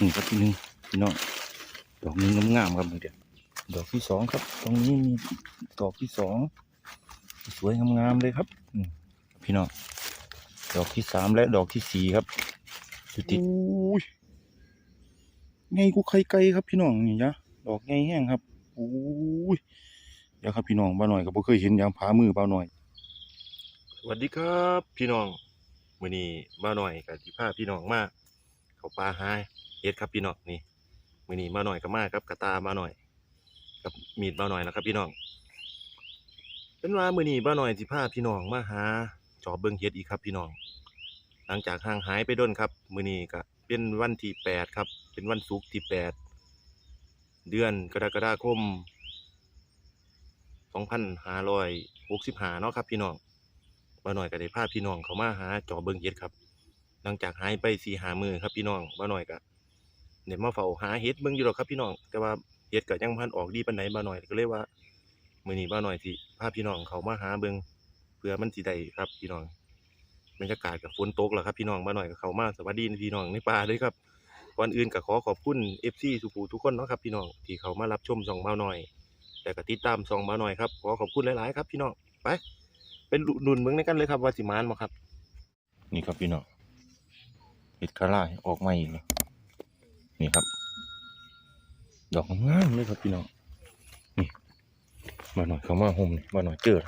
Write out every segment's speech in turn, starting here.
นี่ครับที่หนึ่งพี่น้องดอกนี้งามๆครับเดี๋ยวดอกที่สองครับ ตรงนี้มีดอกที่สองสวยงามๆเลยครับอืมพี่น้องดอกที่สามและดอกที่สี่ครับดูติอุ้ยไงกูไข่ไก่ครับพี่น้องนี่ยะดอกไงแห้งครับอุ้ยเดี๋ยวครับพี่น้องบ้าหน่อยก็บ่เคยเห็นยางผามือบ้าหน่อยสวัสดีครับ พี่น้องมื้อนี้มาหน่อยกับที่พาพี่น้องมาเขาปลาหา เฮ็ดครับพี่น้องนี่มือนี้มาหน่อยก็มากับกระตามาหน่อย กับมีดมาหน่อยนะครับพี่น้องเป็นว่ามือนี้มาหน่อยสิพาพี่น้องมาหาจอบเบิ่งเฮ็ดอีกครับพี่น้อง หลังจากห่างหายไปด้นครับ มือนี้ก็เป็นวันที่แปดครับ เป็นวันศุกร์ที่แปดเดือนกรกฎาคม2565เนาะครับพี่น้องบ่าหน่อยก็ได้พาพี่น้องเขามาหาจอเบิ่งเฮ็ดครับหลังจากหายไปสี่หามือครับพี่น้องบ่าหน่อยก็ ได้มาเฝ้าหาเฮ็ดเบิ่งอยู่หรอกครับพี่น้อง แต่ว่าเฮ็ดก็ยังบ่ทันออกดีปานใดบ่าหน่อยก็เลยว่ามือนี้บ่าหน่อยสิพาพี่น้องเขามาหาเบิ่งเพื่อมันสิได้ครับพี่น้องบรรยากาศก็ฝนตกแล้วครับพี่น้องบ่าหน่อยก็เขามาสวัสดีพี่น้องในป่าเลยครับก่อนอื่นก็ขอขอบคุณ FC ทุกผู้ทุกคนเนาะครับพี่น้องที่เขามารับชมช่องบ่าหน่อย แต่ก็ติดตามช่องบ่าหน่อยครับขอขอบคุณหลายๆครับพี่น้องไปเป็นหนุนเมืองในกันเลยครับว่าสิมานบ่ครับ นี่ครับพี่น้องเห็ดคาร่าออกมาอีกแล้ว นี่ครับ ดอกงามเลยครับพี่น้องนี่มาหน่อยเขามาห่มนี่มาหน่อยเจอ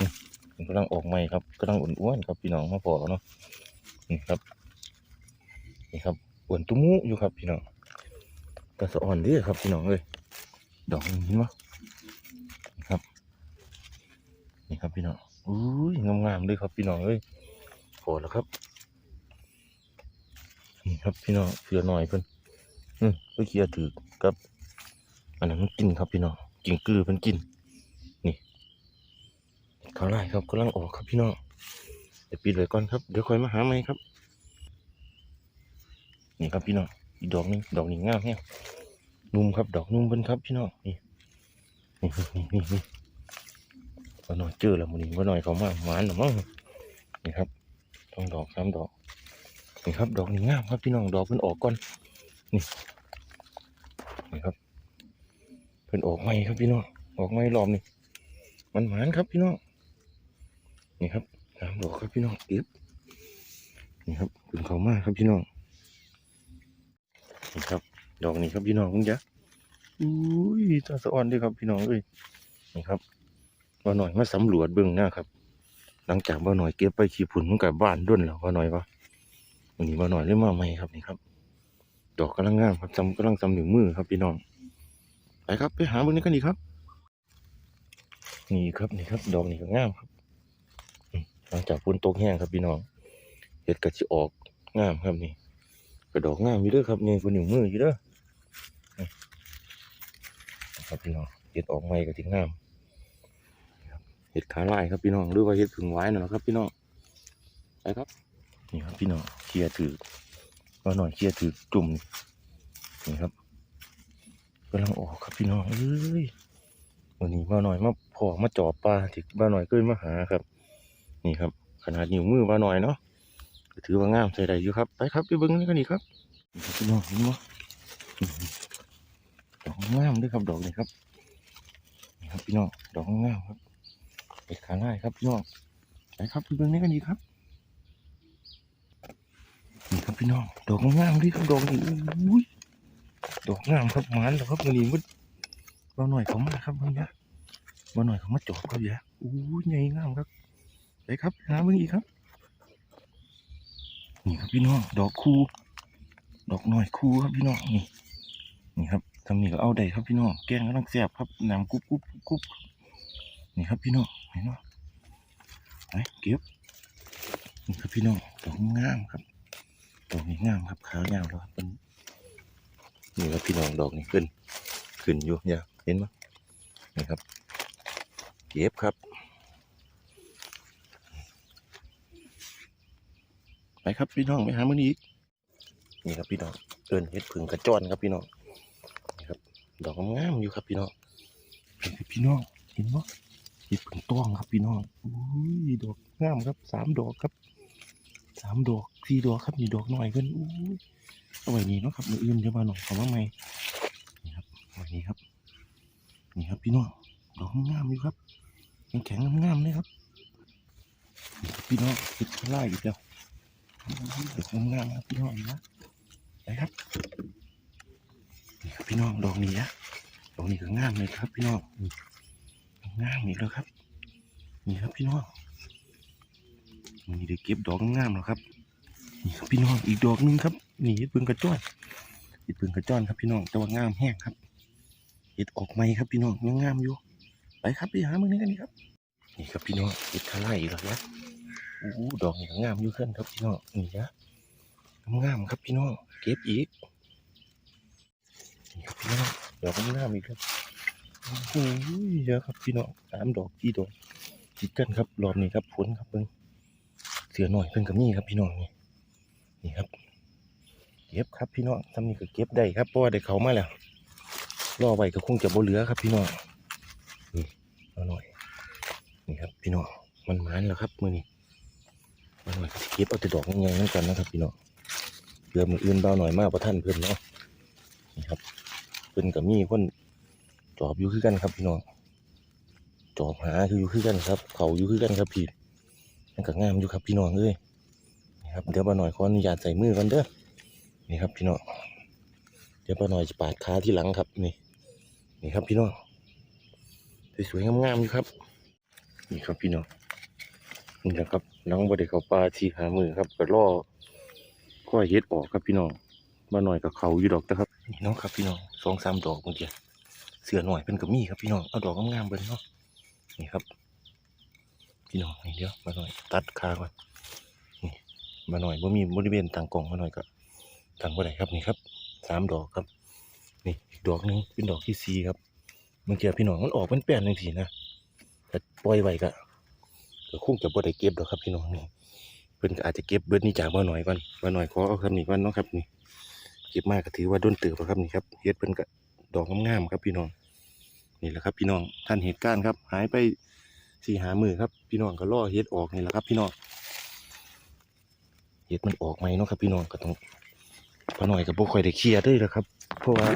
นี่มันกำลังออกใหม่ครับกำลังอ้วนๆครับพี่น้องมาพอเนาะนี่ครับ นี่ครับอ้วนตุ้มุอยู่ครับพี่น้องกระสอ่อนเดีครับพี่น้องเอ้ยดอกนี้มนี่ครับ นี่ครับพี่น้องอุ้ยงามๆเลยครับพี่น้องเอ้ยพอแล้วครับ นี่ครับพี่น้องเสือหน่อยเพิ่น อืมไปเคียถือกับ อันนั้นมันกินครับพี่น้องกินกลือเพิ่นกิน นี่เขาไล่ครับกำลังออกครับพี่น้องเดี๋ยวปิดไว้ก่อนครับเดี๋ยวค่อยมาหาใหม่ครับ นี่ครับพี่น้องอีกดอกนึงดอกนี้งามแฮงนุ่มครับดอกนุ่มเพิ่นครับพี่น้องนี่นี่นี่นี่นี่ว่าหน่อยเจอแล้วมันนี้ว่าหน่อยเขามาหวานหรือมั้งนี่ครับต้องดอกสามดอกนี่ครับดอกนี้งามครับพี่น้องดอกเพิ่นออกก่อน นี่นี่ครับ เพิ่นออกใหม่ครับพี่น้องออกใหม่รอบนี้มันหวานครับพี่น้องนี่ครับสามดอกครับพี่น้องเก็บนี่ครับเพิ่นเขามากครับพี่น้องนี่ครับ ดอกนี้ครับพี่น้องคุณจ๊ะอุ้ยตาสะอ่อนด้วยครับพี่น้องเอ้ยนี่ครับว่าหน่อยมาสำรวจเบื้องหน้าครับ หลังจากว่าหน่อยเก็บไปขี้ผุนมันกับบ้านด้วนแล้วว่าหน่อยวะวันนี้ว่าหน่อยเริ่มมาใหม่ครับนี่ครับ ดอกกำลังงามครับจำกำลังจำหนึ่งมือครับพี่น้องไปครับไปหาเบื้องนี้กันดีครับ นี่ครับนี่ครับ ดอกนี่ก็งามครับหลังจากฝนตกแห้งครับพี่น้องเห็ดกระชิออกงามครับนี่กระดอกงามอยู่เด้อครับนี่คนหนึ่งมืออยู่เด้อครับพี่น้องเห็ดออกใหม่ก็ที่งามเห็ดขาลายครับพี่น้องหรือว่าเห็ดผึ่งไว้นั่นแหละครับ พี่น้องไปครับนี่ครับพี่น้องเคลียร์ถือ ว่าหน่อยเคียร์ถือจุ่มนี่ครับกำลังออกครับพี่น้องเอ้ยวันนี้ว่าหน่อยมาพอมาจอบปลาที่บ้าหน่อยเกินมาหาครับ นี่ครับ ขนาดนิ้วมือบ้าหน่อยเนาะถือว่างามใส่ได้อยู่ครับไปครับไปเบิ้งนี่กันอีครับพี่น้องเห็นไหมดอกงามด้วยครับดอกนี้ครับนี่ครับพี่น้องดอกงามครับเห็ดขาไล่ครับพี่น้องไปครับไปเบิ่งนี้กันดีครับ พี่น้อง ดอกงามดิครับดอกนี้อุ้ยดอกงามครับมันแล้วครับวันนี้มันเราหน่อยเขามาครับบางยะมาหน่อยเขามาจอบครับยะอู้ยใหญ่งามครับไปครับหาเบิ่งอีกครับ นี่ครับพี่น้อง ดอกคูดอกหน่อยคูครับพี่น้องนี่ นี่ครับทำนี่ก็เอาได้ครับพี่น้อง แกงกำลังแซ่บครับน้ำกุ๊บกุ๊บกุ๊บนี่ครับพี่น้องเห็นไหมไปเก็บนี่ครับพี่น้องดอกงามครับ ดอกนี้งามครับขาวยาวแล้วครับเป็นนี่ครับพี่น้องดอกนี้ขึ้น ขึ้นอยู่เนี่ยเห็นไหมนี่ครับ เก็บครับ ไปครับพี่น้องไปหามันอีกนี่ครับพี่น้องเอินเห็ดผึ่งกระจอนครับพี่น้องนี่ครับ ดอกงามอยู่ครับพี่น้องนี่ครับพี่น้องเห็นไหมเห็ดผึ่งต้องครับพี่น้องอุ้ยดอกงามครับสามดอกครับสามดอก สี่ดอกครับนี่ดอกหน่อยกันอุ้ยเอาไว้นี่เนาะครับมืออื่นเดี๋ยวมาหน่อยขอมาใหม่นี่ครับไว้นี่ครับ นี่ครับพี่น้องดอกงามอยู่ครับแข็งงามๆเลยครับพี่น้องติดไล่อีกแล้วดอกงามๆครับพี่น้องนะไปครับนี่ครับพี่น้องดอกนี้นะดอกนี้ก็งามเลยครับ พี่น้องงามอีกแล้วครับ นี่ครับพี่น้องมันนี่ได้เก็บดอกงามแล้วครับนี่ครับ พี่น้องอีกดอกหนึงครับนี่เห็ดเพิ่งกระจ้อนเห็ดเพิ่งกระจ้อนครับพี่น้องแต่ว่างามแห้งครับเห็ดออกใหมครับพี่น้องยังงามอยู่ไปครับไปหาเมืองนี้กันนี่ครับ นี่ครับพี่น้องเห็ดทะไลอีกแล้วนะโอ้ดอกนี่งามอยู่ขึ้นครับพี่น้องนี่นะงามครับพี่น้องเก็บอีกนี่ครับพี่น้องดอกงามอีกครับโอ้โหเยอะครับพี่น้องสามดอกกี่ดอกติดกันครับรอบนี้ครับผลครับเพิ่งเสือหน่อยเพิ่งกับนี่ครับพี่น้องนี่ นี่ครับ เก็บครับพี่น้องทำนี่ก็เก็บได้ครับเพราะว่าได้เขามาแล้วรอไว้ก็คงจะบ่เหลือครับ พี่น้องนี่เอาหน่อย นี่ครับ พี่น้องมันหมานแล้วครับมือนี้มาหน่อยก็สิเก็บเอาแต่ดอกง่ายๆนั่นกันนะครับ พี่น้องเพื่อมืออื่นเบาหน่อยมากประท่านเพื่อนเนาะนี่ครับเพื่อนกับมีคนจอบอยู่คือกันครับ พี่น้องจอบหาคืออยู่คือกันครับ เขาอยู่คือกันครับพี่นั่นก็งามอยู่ครับพี่น้องเอ้ย ครับเดี๋ยวป้าหน่อยขออนุญาตใส่มือกันเด้อนี่ครับพี่น้องเดี๋ยวป้าหน่อยจะปาดขาที่หลังครับนี่ นี่ครับพี่น้องสวยๆงามๆอยู่ครับ นี่ครับพี่น้องนี่แหละครับหลังบ่ได้เขาป่าที่หามือครับก็ล่อก็เฮ็ดออกครับพี่น้องมาหน่อยกับเขาอยู่ดอกแต่ครับนี่น้องครับพี่น้องสองสามดอกเมื่อกี้เสือหน่อยเป็นกับมีครับพี่น้องเอาดอกงามๆเบิ่งเนาะนี่ครับ พี่น้องนี่เดี๋ยวมาหน่อยตัดขาก่อน มาหน่อยว่ามีบริเวณต่างกล่องมาหน่อยก็ต่างบ่ได้ครับนี่ครับสามดอกครับ นี่อีกดอกหนึงเป็นดอกที่สี่ครับเมื่อกี้พี่น้องมันออกเป็นแป้นหนึ่งทีนะแต่ปล่อยไว้ก็ก็คงจะบ่ได้เก็บดอกครับพี่น้องนี่เพิ่นก็อาจจะเก็บเบิดนี้จากมาหน่อยก่อนมาหน่อยขอเอาคำนี้ก่อนเนาะครับนี่เก็บมากก็ถือว่าโดนเติบครับนี่ครับเฮ็ดเพิ่นก็ดอกงามๆครับพี่น้องนี่แหละครับพี่น้องท่านเหตุการณ์ครับ หายไปสี่หามือครับ พี่น้องก็ล่อเฮ็ดออกนี่แหละครับ พี่น้อง เห็ดมันออกไหมเนาะครับพี่น้องก็ต้องพอหน่อยกับโบค่อยได้เคลียร์ด้วยละครับ เพราะว่า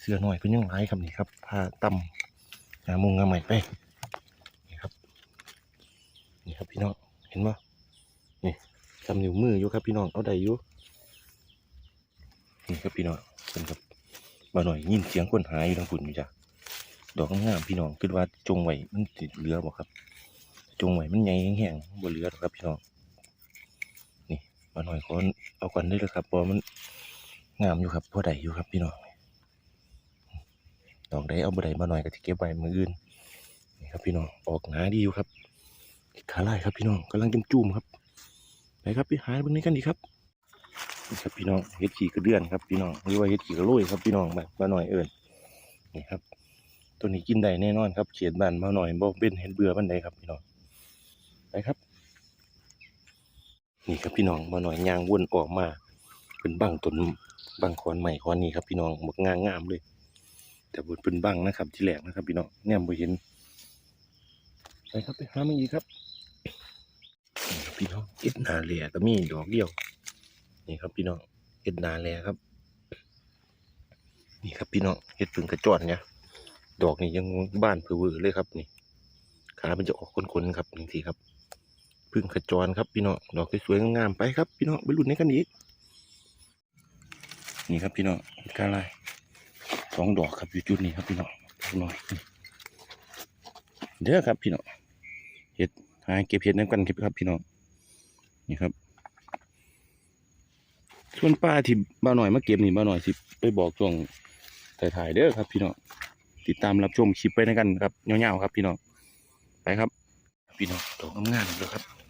เสือหน่อยเพิ่นยังหลายครับนี่ครับผ้าตั้มงามุงงาใหม่ไปนี่ครับ นี่ครับพี่น้องเห็นปะนี่ทำนิ้วมืออยู่ครับพี่น้องเอาได้อยู่นี่ครับพี่น้องเป็นครับมาหน่อยยินเสียงคนหายอยู่ทางฝุ่นอยู่จ้ะดอกงามพี่น้องคิดว่าจงไว้มันติดเหลือบ่ครับ จงไว้มันใหญ่แห้งๆบ่เหลือครับพี่น้อง มาหน่อยคนเอาก่อนได้เลยครับเพราะมันงามอยู่ครับพอได้อยู่ครับพี่น้องดอกได้เอาบ่ได้มาหน่อยก็จะเก็บไว้มืออื่นนี่ครับพี่น้องออกหนาดีอยู่ครับขาลายครับพี่น้องกำลังจุ่มๆครับไปครับไปหาเบนนี้กันดีครับนี่ครับพี่น้องเฮ็ดขี่กระเดือนครับพี่น้องหรือว่าเฮ็ดขี่กระโรยครับพี่น้องแบบมาหน่อยเอิญนี่ครับ ตัวนี้กินได้แน่นอนครับเขียนบ้านมาหน่อยบ่เป็นเห็นเบื่อบันใดครับพี่น้องไปครับ นี่ครับพี่น้องมาหน่อยยางวนออกมา เป็นบังต้นบังคอนใหม่คอนนี้ครับพี่น้องหมกงางงามเลย แต่บนเป็นบังนะครับ ที่แหลกนะครับ พี่น้องแนมบ่เห็นไปครับไปหามาอีกครับนี่ครับพี่น้องเอ็ดนาเลียก็มีดอกเดียวนี่ครับพี่น้องเอ็ดนาเลียครับ นี่ครับพี่น้องเห็ดปึงกระจอนเนี่ยดอกนี่ยังบ้านเพื่อเลยครับนี่ขามันจะออกคนๆครับนี่สิครับ พึ่งขจรครับพี่น้องดอกสวยๆงามๆไปครับพี่น้องไปลุ้นในกันอีกนี่ครับพี่น้องเห็ดกาลายสองดอกครับอยู่จุดนี้ครับพี่น้องหน่อยเด้อครับพี่น้องเห็ดหาเก็บเห็ดน้ำกันครับพี่น้องนี่ครับส่วนป้าที่บ้าหน่อยมาเก็บนี่บ้าหน่อยสิไปบอกช่วงถ่ายๆเด้อครับพี่น้องติดตามรับชมคลิปไปในกันครับเงาวๆครับพี่น้องไปครับ พี่น้องดอกงามๆเลยครับ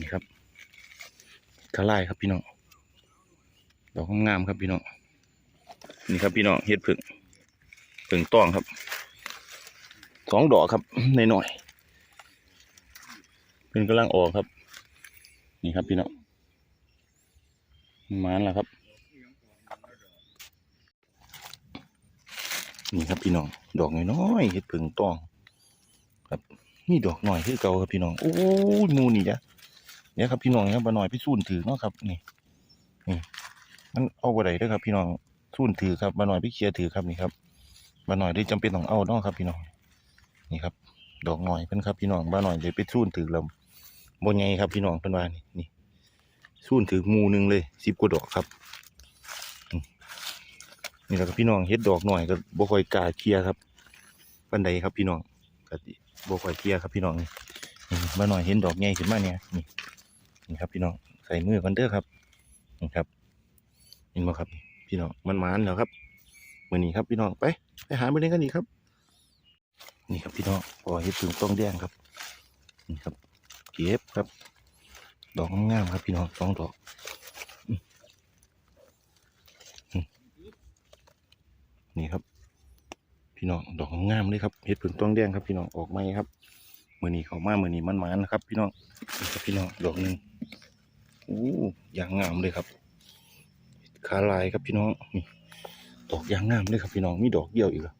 นี่ครับทลายครับพี่น้องดอกงามครับพี่น้องนี่ครับพี่น้องเฮ็ดผึ่งผึ่งต้องครับสองดอกครับในหน่อยเป็นกำลังออกครับ นี่ครับพี่น้องมานแล้วครับ นี่ครับพี่น้อง ดอกน้อยๆเฮ็ดผึ่งต้อง ครับ นี่ดอกหน่อยคือเก่าครับพี่น้องโอ้ยมูนี่จ้ะ เนี่ยครับพี่น้องครับมาหน่อยพี่สูนถือเนาะครับนี่นี่มันเอาบ่ได้ด้อครับ พี่น้องทุ่นถือครับบ่หน่อยไปเคลียร์ถือครับนี่ครับบ่หน่อยได้จำเป็นต้องเอาเนาะครับ พี่น้องนี่ครับ ดอกหน่อยเพิ่นครับพี่น้องบ่หน่อยเลยไปทุ่นถือล้วบ่ใหญ่ครับ พี่น้องเพิ่นว่านี่นี่ทุ่นถือมูหนึงเลย10กว่าดอกครับนี่แหละครับพี่น้องเฮ็ดดอกหน่อยก็บ่ค่อยกล้าเคลียร์ครับปานใดครับพี่น้องก็บ่ค่อยเคลียร์ครับพี่น้องนี่นี่บ่หน่อยเห็นดอกใหญ่ขึ้นมาเนี่ยนี่ นี่ครับ พี่น้องใส่มือกันเด้อครับนี่ครับเห็นบ่ครับ พี่น้องมันมานแล้วครับมือนี้ครับพี่น้องไปไปหามื้อนี้กันอีกครับ นี่ครับพี่น้องพอเห็ดผึ่งต้องแดงครับนี่ครับ เก็บครับ ดอกงามครับ พี่น้องสองดอกนี่ครับ พี่น้องดอกงามเลยครับเห็ดผึ่งต้องแดงครับ พี่น้องออกไหมครับมือนี้เขามามือนี้มันมานนะครับ พี่น้องพี่น้องดอกหนึ่ง อ้อย่างงามเลยครับขาลายครับพี่น้องนี่ดอกยางงามเลยครับพี่น้องมีดอกเดี่ยวอีกเหรอ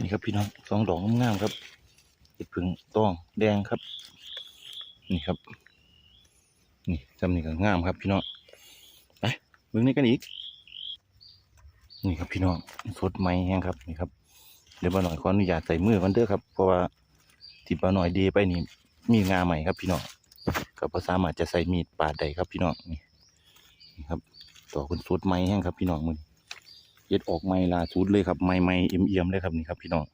นี่ครับพี่น้องสองดอกงามครับเห็ดผึ่งต้องแดงครับ นี่ครับ นี่จำนี่ก็งามครับพี่น้องไปเบิ่งนี่กันอีก นี่ครับพี่น้องสดไหมแห้งครับนี่ครับเดี๋ยวบ่าหน่อยขออนุญาตใส่มือกันเด้อครับเพราะว่าที่บ่าหน่อยเดไปนี่มีงาใหม่ครับพี่น้อง ก็บ่สามารถจะใส่มีดปาดได้ครับพี่น้องนี่ครับต่อคุณสุดไม้แห้งครับพี่น้องมือนี้เย็ดออกไม้ลาสุดเลยครับไม้ไม้เอี่ยมเอี่ยมๆเลยครับนี่ครับพี่น้อง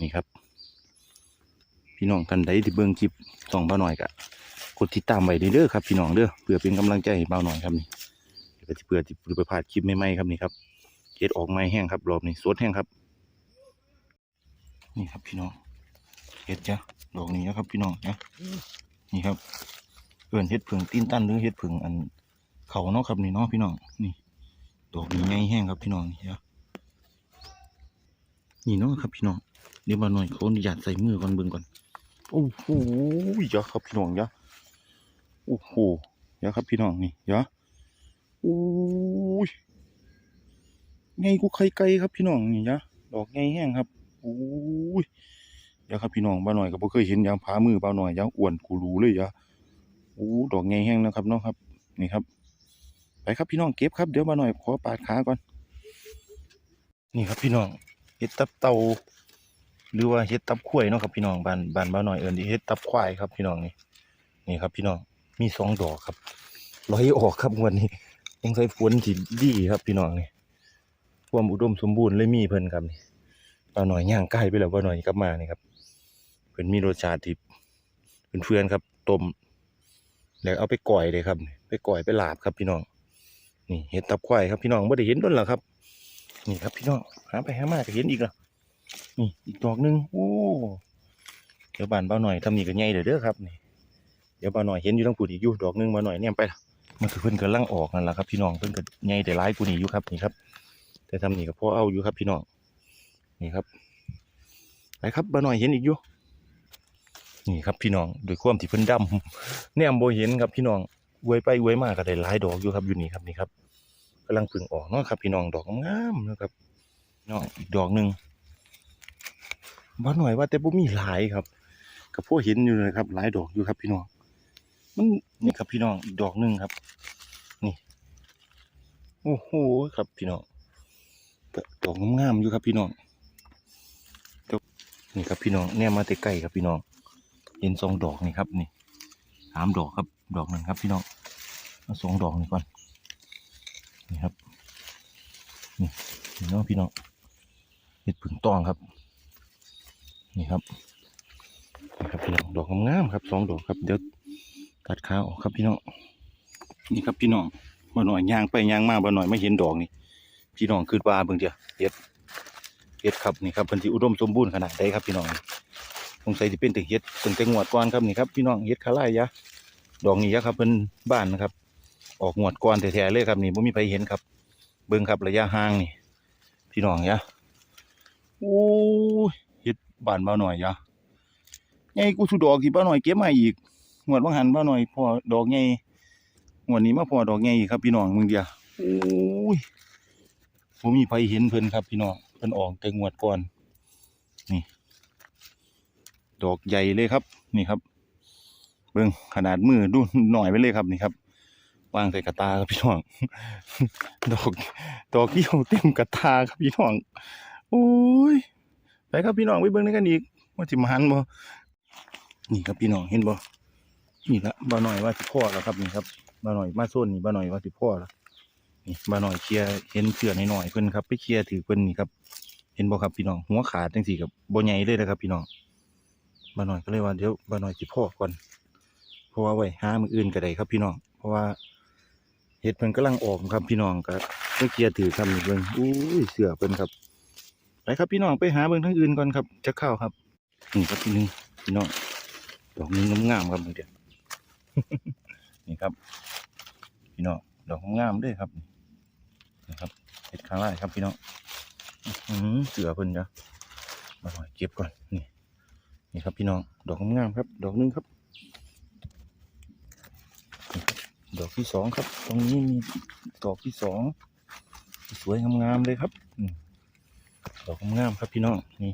นี่ครับ พี่น้องท่านใดที่เบิ่งคลิปส่องเบาหน่อยกะกดติดตามไว้เด้อครับพี่น้องเด้อเพื่อเป็นกำลังใจให้เบาหน่อยครับนี่เดี๋ยวก็สิเพื่อที่ไปพลาดคลิปใหม่ๆครับนี่ครับเย็ดออกไม้แห้งครับรอบนี้สดแห้งครับ นี่ครับพี่น้องเฮ็ดจ้ะดอกนี้นะครับพี่น้องนะ นี่ครับเอื่นเฮ็ดผึ่งตีนตันหรือเฮ็ดผึ่งอันเขาเนาะครับนี่เนาะพี่น้องนี่ดอกนี้ใหญ่แห้งครับพี่น้องนี่เดี๋ยนี่เนาะครับพี่น้องเดี๋ยวมาหน่อยเขาอนุญาตใส่มือก่อนเบิ่งก่อนโอ้โหเยอะครับพี่น้องเยอะโอ้โหเยอะครับพี่น้องนี่เยอะโอ้ยไงกูไข่ไก่ครับพี่น้องนี่เยอะดอกไงแห้งครับโอ้ย ยอะครับพี่น้องบ้าหน่อยก็บ่เคยเห็นยางผามือบ้าหน่อยยางอ้วนกูรู้เลยเยอะโอ้ดอกไงแห้งนะครับเนาะครับ นี่ครับ ไปครับพี่น้องเก็บครับเดี๋ยวมาหน่อยขอปาดขาก่อน นี่ครับพี่น้องเห็ดตับเตาหรือว่าเห็ดตับข้วยเนาะครับพี่น้องบ้านบ้านบ้าหน่อยเอิญที่เห็ดตับควายครับพี่น้องนี่นี่ครับ พี่น้องมีสองดอกครับร้อยออกครับวันนี้ยังใส่ฝนที่ดีครับพี่น้องนี่ความอุดมสมบูรณ์เลยมีเพิ่นครับนี่บ้าหน่อยย่างใกล้ไปแล้วบ้าหน่อยกลับมานี่ครับ เพิ่นมีรสชาติที่เพื่อนๆครับต้มแล้วเอาไปก่อยเลยครับ ไปก่อยไปลาบครับพี่น้อง นี่เห็ดตับควายครับพี่น้องไม่ได้เห็นต้นหรอครับ นี่ครับพี่น้องหาไปหามาก็เห็นอีกแล้วนี่อีกดอกหนึงโอ้เดี๋ยวบานเบาหน่อยทำนี่ก็ใหญ่เด้อเด้อครับนี่เดี๋ยวเบาหน่อยเห็นอยู่ทั้งปูอีกอยู่ดอกหนึงเบาหน่อยเนี่ยไปละมันคือเพิ่อนกำลังออกนั่นแหละครับพี่น้องเพิ่อนก็ใหญ่แต่ร้ายกูนี่อยู่ครับนี่ครับ แต่ทำนี่ก็พอเอาอยู่ครับพี่น้องนี่ครับไปครับเบาหน่อยเห็นอีกอยู่ นี่ครับพี่น้องโดวยความที่เพิ่นดำเนี่ยโบเห็นครับพี่น้องอวยไปอวยมาก็ได้หลายดอกอยู่ครับอยู่นี่ครับนี่ครับกำลังพึ่งออกเนาะครับ พี่น้องดอกงามนะครับน้องอีกดอกหนึ่งว่าหน่อยว่าแต่บ่มีหลายครับกับพวกเห็นอยู่เลยครับ หลายดอกอยู่ครับ พี่น้องมันนี่ครับพี่น้องอีกดอกหนึ่งครับ นี่โอ้โหครับพี่น้องดอกงามๆอยู่ครับพี่น้องนี่ครับพี่น้องแนมมาแต่ไกลครับพี่น้อง เห็นสองดอกนี่ครับนี่สามดอกครับดอกหนึ่งครับพี่น้องเอาสองดอกนี่ก่อนนี่ครับนี่นี่เนาะพี่น้องเห็ดผึ่งตองครับ นี่ครับนี่ครับพี่น้องดอกงามๆครับสองดอกครับเดี๋ยวตัดขาออกครับพี่น้องนี่ครับพี่น้องบ่หน่อยย่างไปย่างมาบ่หน่อยไม่เห็นดอกนี่พี่น้องคือว่าเบิ่งเดียวเห็ดเห็ดครับนี่ครับเพิ่นสิอุดมสมบูรณ์ขนาดใดครับพี่น้อง สงสัยสิเป็นแต่เห็ดตั้งแต่งวดก่อนครับนี่ครับพี่น้องเห็ดขาลายยะดอกนี้ยะครับเพิ่นบ้านนะครับ ออกงวดก่อนแท้ๆเลยครับนี่บ่มีใครเห็นครับ เบิ่งครับระยะห่างนี่ พี่น้องยะโอ้เฮ็ดบ้านเบาหน่อยยะใหญ่กูสุดอกที่เบาหน่อยเก็บมาอีกงวดบางหันเบาหน่อยพอดอกใหงวดนี้มาพอดอกใหญ่อีกครับพี่น้องมึงเดียวโอ้ยบ่มีใครเห็นเพิ่นครับพี่น้องเพิ่นออกแต่งวดก่อน ดอกใหญ่เลยครับ นี่ครับ เบิ่งขนาดมือดูหน่อยไปเลยครับนี่ครับวางใส่กระตาครับพี่น้องดอกดอกเกี้ยวเต็มกระตาครับพี่น้องโอ้ยไปครับพี่น้องไปเบิ่งในกันอีกว่าสิมหันบ่นี่ครับพี่น้องเห็นบ่นี่ละบ่หน่อยว่าสิพ่อแล้วครับนี่ครับบ่หน่อยมาโซนนี่บ่หน่อยว่าสิพ่อแล้วนี่บ่หน่อยเคลียเห็นเสือหน่อยๆเพิ่นครับ ไปเคลียถือเพิ่นนี่ครับ เห็นบ่ครับพี่น้องหัวขาดจังซี่ครับบ่ใหญ่เลยนะครับพี่น้อง บ่หน่อยก็เลยว่าเดี๋ยวบ่หน่อยสิพ่อก่อนเพราะว่าไว้หามืออื่นก็ได้ครับ พี่น้องเพราะว่าเห็ดเพิ่นกำลังออกครับพี่น้องก็ไปเคลียร์ถือครับนี่เบิ่งอุ้ยเสือเพิ่นครับไปครับพี่น้องไปหาเบิ่งทั้งอื่นก่อนครับจะเข้าครับนี่ครับพี่นึงพี่น้องดอกนึงงามๆครับเดี๋ยวนี่ครับ พี่น้องดอกงามด้วยครับนี่ครับเห็ดข้างไร่ครับพี่น้องอื้อเสือเพิ่นจ้ะมาหน่อยเก็บก่อนนี่ นี่ครับพี่น้องดอกงามๆครับ ดอกหนึงครับ ดอกที่สองครับ ตรงนี้มีดอกที่สองสวยงามๆเลยครับดอกงามๆครับพี่น้องนี่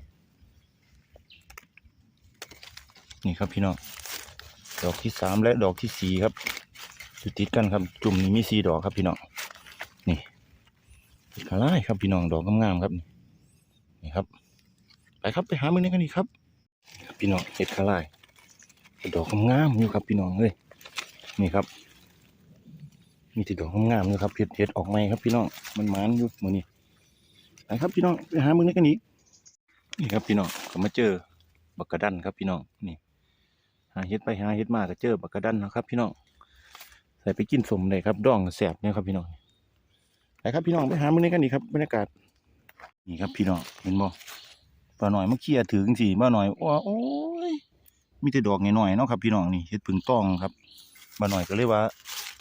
นี่ครับพี่น้องดอกที่สามและดอกที่สี่ครับอยู่ติดกันครับ จุ่มนี้มีสี่ดอกครับพี่น้องนี่เห็ดขาไล่ครับพี่น้องดอกงามๆครับนี่นี่ครับ ไปครับไปหามือนี้กันดีครับ พี่น้องเห็ดขาไล่ดอกงามอยู่ครับพี่น้องเลยนี่ครับ มีต่ดอกงามๆเลยครับเห็ดเห็ดออกใหม่ครับพี่น้องมันมันอยู่มือนี้ไปครับพี่น้องไปหามึงในกันอีกนี่ครับพี่น้องก็มาเจอบักกระดันครับพี่น้องนี่หาเฮ็ดไปหาเฮ็ดมาก็เจอบักกระดันนะครับ พี่น้องใส่ไปกินสมเลยครับดองแสบเนี่ยครับพี่น้องไปครับพี่น้องไปหามึงในกันอีกครับบรรยากาศนี่ครับพี่น้องเห็นบ่ ป้าหน่อยมาเคลียถึงสิป้าหน่อยว้าโอ้ยมีแต่ดอกน้อยๆเนาะครับ พี่น้องนี่เฮ็ดผึ่งต้องครับป้าหน่อยก็เลยกว่า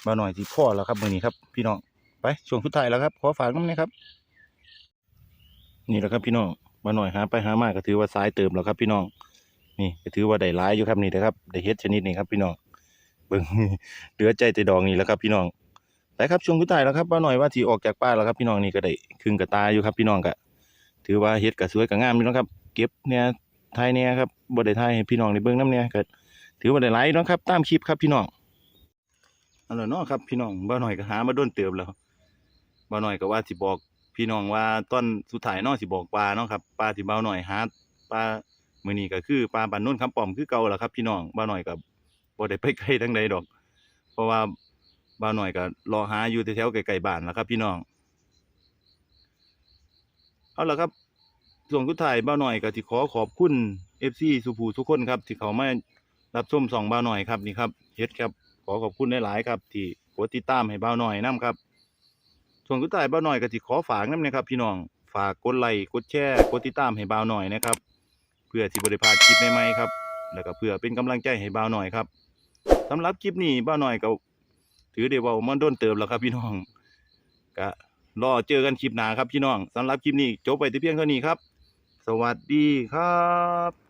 ป้าหน่อยที่พ่อแล้วครับมือนี้ครับ พี่น้องไปช่วงสุดท้ายแล้วครับ ขอฝากน้ำนะครับ นี่แหละครับพี่น้องมาหน่อยหาไปหามาก็ถือว่าสายเติมแล้วครับ พี่น้อง นี่ก็ถือว่าได้ร้ายอยู่ครับนี่นะครับได้เฮ็ดชนิดนี้ครับ พี่น้องเบิ่งเหลือใจแต่ดองนี่แล้วครับ พี่น้องไปครับช่วงสุดท้ายแล้วครับมาหน่อยว่าที่ออกจากป่าแล้วครับ พี่น้องนี่ก็ได้ครึ่งกระตายอยู่ครับ พี่น้องก็ ถือว่าเฮ็ดก็สวยก็งามอยู่นะครับ เก็บเนี่ยไทยเนี่ยครับบ่ได้ไทยให้พี่น้องได้เบิ่งนํเนี่ยก็ถือว่าได้หลายอยู่เนะครับ ตามคลิปครับพี่น้องเอาล่ะเนาะครับพี่น้องบ่หน่อยก็หามาโดนเติบแล้วบ่หน่อยก็ว่าสิบอก พี่น้องว่าต้นสุดท้ายเนาะสิบอกปลาเนาะครับปลาที่เบาหน่อยหาปลามื้อนี้ก็คือปลาบานโน้นคำป้อมคือเก่าล่ะครับ พี่น้องเบาหน่อยก็บ่ได้ไปไกลทางใดดอก เพราะว่าเบาหน่อยก็รอหาอยู่แถวๆไกลๆบ้านล่ะครับ พี่น้อง เอาละครับส่วนสุดท้ายเบาหน่อยก็สิขอขอบคุณ FC สุภูทุกคนครับ ที่เขามารับชมสองเบาหน่อยครับนี่ครับเฮ็ดครับขอขอบคุณหลายๆครับ ที่กดติดตามให้เบาหน่อยนํครับ ส่วนกุตายบ่าหน่อยก็สิขอฝากน้ำนะครับ พี่น้องฝากกดไลค์กดแชร์กดติดตามให้บ่าหน่อยนะครับ เพื่อที่บริพาดคลิปใหม่ๆครับ แล้วก็เพื่อเป็นกำลังใจให้บ่าหน่อยครับสำหรับคลิปนี้บ่าหน่อยก็ถือได้เว่ามันโดนเติมแล้วครับพี่น้องก็ รอเจอกันคลิปหน้าครับพี่น้องสำหรับคลิปนี้จบไปที่เพียงเท่านี้ครับ สวัสดีครับ